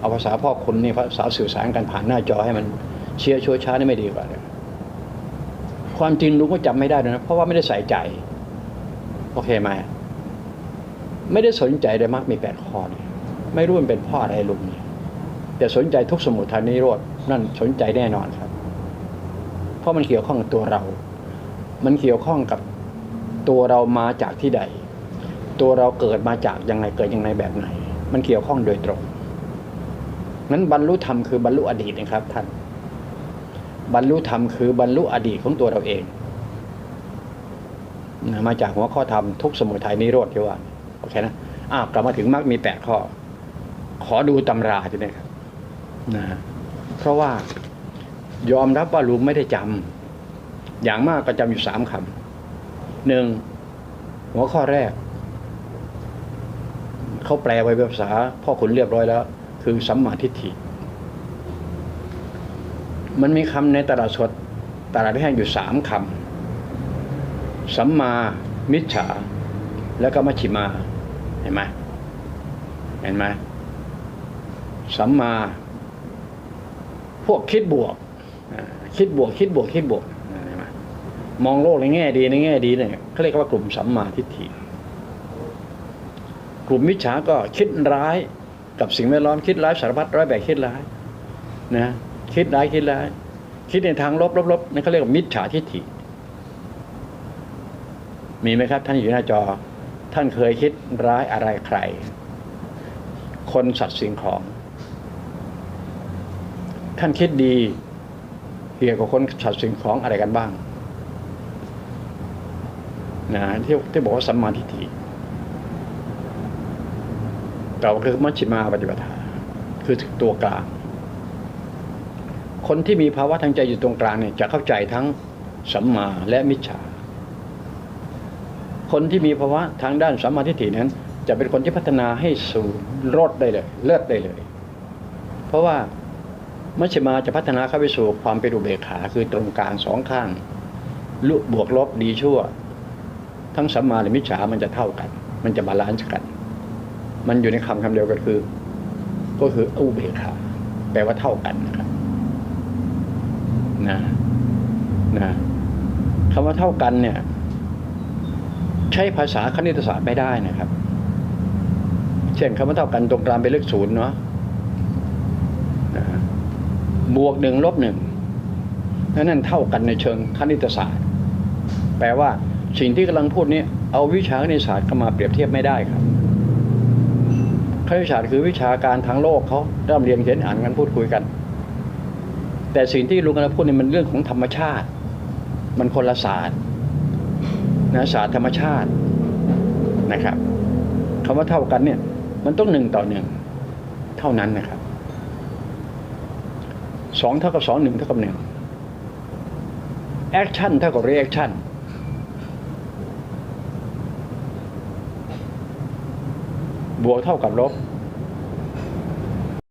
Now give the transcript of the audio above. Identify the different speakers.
Speaker 1: เอาภาษาพ่อคุณนี่ภาษาสื่อสารกันผ่านหน้าจอให้มันเชียร์ชัวช้านี่ไม่ดีกว่าเลยความจริงลุงก็จำไม่ได้ด้วยนะเพราะว่าไม่ได้ใส่ใจ โอเคไหมไม่ได้สนใจเลยมากมีแปดข้อนี่ไม่รู้มันเป็นพ่ออะไรลุงเนี่ยแต่สนใจทุกสมุทัยนิโรธนั่นสนใจแน่นอนครับ เพราะมันเกี่ยวข้องกับตัวเรา มันเกี่ยวข้องกับตัวเรามาจากที่ใด ตัวเราเกิดมาจากยังไงเกิดยังไงแบบไหน มันเกี่ยวข้องโดยตรง นั้นบรรลุธรรมคือบรรลุอดีตนะครับท่าน บรรลุธรรมคือบรรลุอดีตของตัวเราเองนะมาจากหัวข้อธรรมทุกสมุทัยนิโรธที่ว่าโอเคนะอ้าวกลับมาถึงมรรคมีแปดข้อ ขอดูตำราทีนี้ครับนะเพราะว่ายอมรับว่าลุงไม่ได้จำอย่างมากก็จำอยู่สามคำหนึ่งหัวข้อแรก เขาแปลไว้เป็นภาษาพ่อขุนเรียบร้อยแล้ว คือสัมมาทิฏฐิ มันมีคำในตลาดสดตลาดแห้งอยู่สามคำสัมมามิจฉา แล้วก็มัชชิมา เห็นไหมเห็นไหมสัมมา พวกคิดบวก คิดบวกคิดบวกคิดบวกเห็นไหมมองโลกในแง่ดีในแง่ดีเนี่ยเขาเรียกว่ากลุ่มสัมมาทิฏฐิ กลุ่มมิจฉาก็คิดร้าย กับสิ่งแวดล้อมคิดร้ายสารพัดร้ายแบบคิดร้ายนะคิดร้ายคิดร้าย คิดในทางลบลบลบนั่นเขาเรียกว่ามิจฉาทิฏฐิ มีไหมครับ ท่านอยู่หน้าจอ ท่านเคยคิดร้ายอะไรใคร คนสัตว์สิ่งของ ท่านคิดดีเกี่ยวกับคนสัตว์สิ่งของอะไรกันบ้างนะที่ที่บอกว่าสัมมาทิฏฐิ เราคือมัชฌิมาปฏิปทาคือตัวกลาง คนที่มีภาวะทางใจอยู่ตรงกลางเนี่ยจะเข้าใจทั้งสัมมาและมิจฉา คนที่มีภาวะทางด้านสัมมาทิฏฐินั้น จะเป็นคนที่พัฒนาให้สู่รอดได้เลย เลิศได้เลย เพราะว่ามัชฌิมาจะพัฒนาเข้าไปสู่ความเป็นอุเบกขาคือตรงกลางสองข้างลุบวกลบดีชั่ว ทั้งสัมมาและมิจฉามันจะเท่ากัน มันจะบาลานซ์กัน มันอยู่ในคำคำเดียวกันคือ ก็คืออุเบกขาแปลว่าเท่ากันนะครับนะนะคำว่าเท่ากันเนี่ย ใช้ภาษาคณิตศาสตร์ไม่ได้นะครับ เช่นคำว่าเท่ากันตรงกลางเป็นเลขศูนย์เนาะนะบวกหนึ่งลบหนึ่งนั่นเท่ากันในเชิงคณิตศาสตร์ แปลว่าสิ่งที่กำลังพูดนี้เอาวิชาคณิตศาสตร์เข้ามาเปรียบเทียบไม่ได้ครับ คณิตศาสตร์คือวิชาการทางโลกเขาเริ่มเรียนเขียนอ่านกันพูดคุยกัน แต่สิ่งที่ลุงกำลังพูดนี่มันเรื่องของธรรมชาติ มันคนละศาสตร์นะศาสตร์ธรรมชาตินะครับคำว่าเท่ากันเนี่ย มันต้องหนึ่งต่อหนึ่งเท่านั้นนะครับสองเท่ากับสองหนึ่งเท่ากับหนึ่งแอคชั่นเท่ากับเรีแอคชั่น บวกเท่ากับลบ